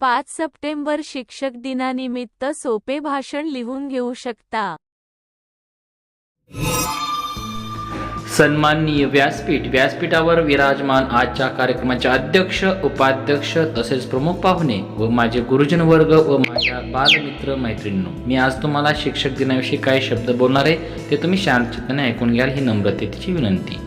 पाच सप्टेंबर शिक्षक दिनानिमित्त सोपे भाषण लिहून घेऊ शकता. सन्माननीय व्यासपीठ व्यासपीठावर विराजमान आजच्या कार्यक्रमाचे अध्यक्ष उपाध्यक्ष तसेच प्रमुख पाहुणे व माझे गुरुजन वर्ग व माझ्या बालमित्र मैत्रिणींनो मी आज तुम्हाला शिक्षक दिनाविषयी काय शब्द बोलणार आहे ते तुम्ही शांतचित्ताने ऐकून घ्याल ही नम्रतेची विनंती.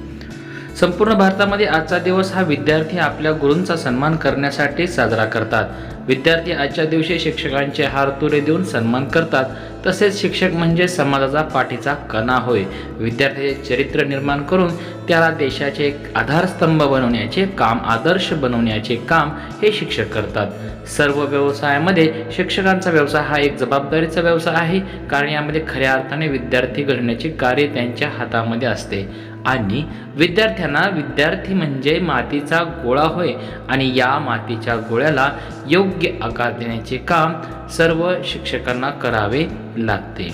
संपूर्ण भारतामध्ये आजचा दिवस हा विद्यार्थी आपल्या गुरूंचा सन्मान करण्यासाठी साजरा करतात. विद्यार्थी आजच्या दिवशी शिक्षकांचे हार तुरे देऊन सन्मान करतात. तसेच शिक्षक म्हणजे समाजाचा पाठीचा कणा होय. विद्यार्थ्याचे चरित्र निर्माण करून त्याला देशाचे एक आधारस्तंभ बनवण्याचे काम आदर्श बनवण्याचे काम हे शिक्षक करतात. सर्व व्यवसायामध्ये शिक्षकांचा व्यवसाय हा एक जबाबदारीचा व्यवसाय आहे कारण यामध्ये खऱ्या अर्थाने विद्यार्थी घडण्याचे कार्य त्यांच्या हातामध्ये असते. आणि विद्यार्थ्यांना विद्यार्थी म्हणजे मातीचा गोळा होय आणि या मातीच्या गोळ्याला योग्य आकार देण्याचे काम सर्व शिक्षकांना करावे लागते.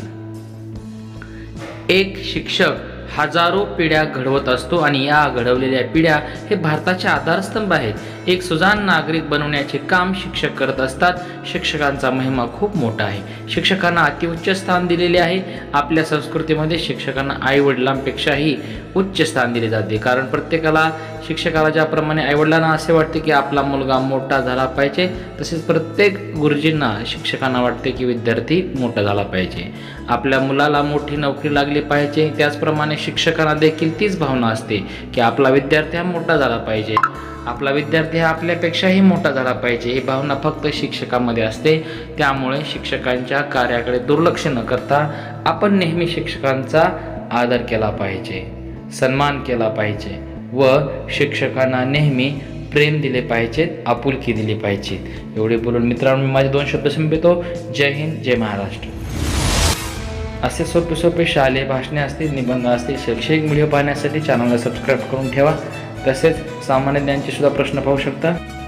एक शिक्षक हजारो पिढ्या घडवत असतो आणि या घडवलेल्या पिढ्या हे भारताचे आधारस्तंभ आहेत. एक सुजाण नागरिक बनवण्याचे काम शिक्षक करत असतात. शिक्षकांचा महिमा खूप मोठा आहे. शिक्षकांना अतिउच्च स्थान दिलेले आहे. आपल्या संस्कृतीमध्ये शिक्षकांना आई वडिलांपेक्षाही उच्च स्थान दिले जाते. कारण प्रत्येकाला शिक्षकाला ज्याप्रमाणे आईवडिलांना असे वाटते की आपला मुलगा मोठा झाला पाहिजे तसेच प्रत्येक गुरुजींना शिक्षकांना वाटते की विद्यार्थी मोठा झाला पाहिजे. आपल्या मुलाला मोठी नोकरी लागली पाहिजे त्याचप्रमाणे शिक्षकांना देखील तीच भावना असते की आपला विद्यार्थी हा मोठा झाला पाहिजे. आपला विद्यार्थी हा आपल्यापेक्षाही मोठा झाला पाहिजे ही भावना फक्त शिक्षकामध्ये असते. त्यामुळे शिक्षकांच्या कार्याकडे दुर्लक्ष न करता आपण नेहमी शिक्षकांचा आदर केला पाहिजे सन्मान केला पाहिजे. व शिक्षकांना नेहमी प्रेम दिले पाहिजेत आपुलकी दिली पाहिजेत. एवढे बोलून मित्रांनो मी माझे दोन शब्द संपतो जय हिंद जय महाराष्ट्र. असे सोपे सोपे शालेय भाषणे असतील निबंध असतील शैक्षणिक व्हिडिओ पाहण्यासाठी चॅनलला सबस्क्राईब करून ठेवा. तसेच सामान्य ज्ञानचे सुद्धा प्रश्न पाहू शकता.